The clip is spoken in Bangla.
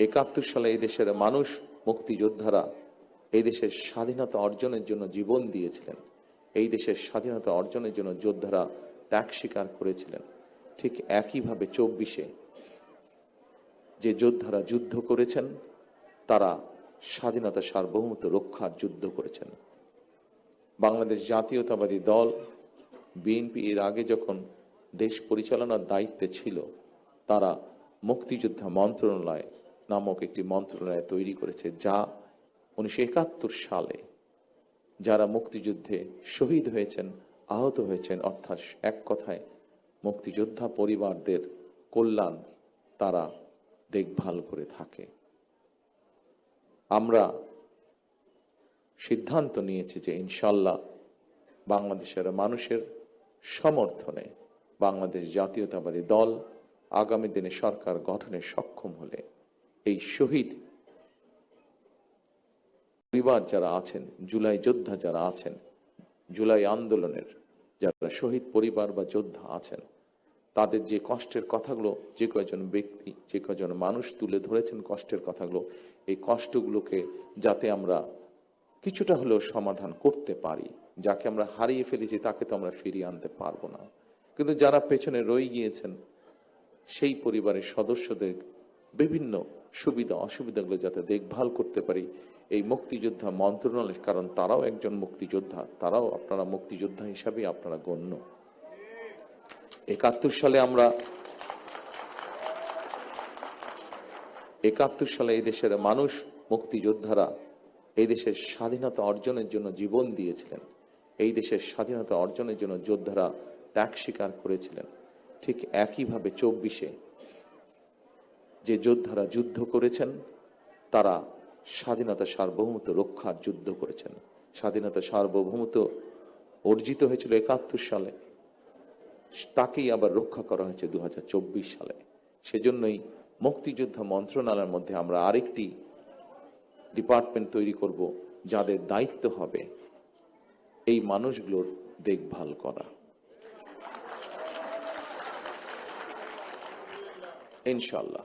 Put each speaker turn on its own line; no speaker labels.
একাত্তর সালে এই দেশের মানুষ, মুক্তিযোদ্ধারা এই দেশের স্বাধীনতা অর্জনের জন্য জীবন দিয়েছিলেন। এই দেশের স্বাধীনতা অর্জনের জন্য যোদ্ধারা ত্যাগ স্বীকার করেছিলেন। ঠিক একইভাবে চব্বিশে যে যোদ্ধারা যুদ্ধ করেছেন, তারা স্বাধীনতা সার্বভৌমত্ব রক্ষার যুদ্ধ করেছেন। বাংলাদেশ জাতীয়তাবাদী দল, বিএনপি এর আগে যখন দেশ পরিচালনার দায়িত্বে ছিল, তারা মুক্তিযোদ্ধা মন্ত্রণালয় নামক একটি মন্ত্রণালয় তৈরি করেছে যা উনিশশো একাত্তর সালে যারা মুক্তিযুদ্ধে শহীদ হয়েছেন, আহত হয়েছেন, অর্থাৎ এক কথায় মুক্তিযোদ্ধা পরিবারদের কল্যাণ তারা দেখভাল করে থাকে। আমরা সিদ্ধান্ত নিয়েছি যে ইনশাল্লাহ বাংলাদেশের মানুষের সমর্থনে বাংলাদেশ জাতীয়তাবাদী দল আগামী দিনে সরকার গঠনে সক্ষম হলে এই শহীদ পরিবার যারা আছেন, জুলাই যোদ্ধা যারা আছেন, জুলাই আন্দোলনের যারা শহীদ পরিবার বা যোদ্ধা আছেন, তাদের যে কষ্টের কথাগুলো যে কয়জন ব্যক্তি, যে কয়জন মানুষ তুলে ধরেছেন কষ্টের কথাগুলো, এই কষ্টগুলোকে যাতে আমরা কিছুটা হলেও সমাধান করতে পারি, যাকে আমরা হারিয়ে ফেলেছি তাকে তো আমরা ফিরিয়ে আনতে পারব না। কিন্তু যারা পেছনে রয়ে গিয়েছেন, সেই পরিবারের সদস্যদের বিভিন্ন সুবিধা, অসুবিধাগুলো যাতে দেখভাল করতে পারি। এই মুক্তিযোদ্ধা মন্ত্রণালয়, কারণ তারাও একজন মুক্তিযোদ্ধা, তারাও আপনারা মুক্তিযোদ্ধা হিসাবে আপনারা গণ্য। একাত্তর সালে আমরা একাত্তর সালে এই দেশের মানুষ, মুক্তিযোদ্ধারা এই দেশের স্বাধীনতা অর্জনের জন্য জীবন দিয়েছিলেন। এই দেশের স্বাধীনতা অর্জনের জন্য যোদ্ধারা ত্যাগ স্বীকার করেছিলেন। ঠিক একইভাবে চব্বিশে যে যোদ্ধারা যুদ্ধ করেছেন, তারা স্বাধীনতা সার্বভৌমত্ব রক্ষার যুদ্ধ করেছেন। স্বাধীনতা সার্বভৌমত্ব অর্জিত হয়েছিল একাত্তর সালে। তাকেই আবার রক্ষা করা হয়েছে দু হাজার চব্বিশ সালে। সেজন্যই মুক্তিযোদ্ধা মন্ত্রণালয়ের মধ্যে আমরা আরেকটি ডিপার্টমেন্ট তৈরি করব, যাদের দায়িত্ব হবে এই মানুষগুলোর দেখভাল করা। ইনশাল্লাহ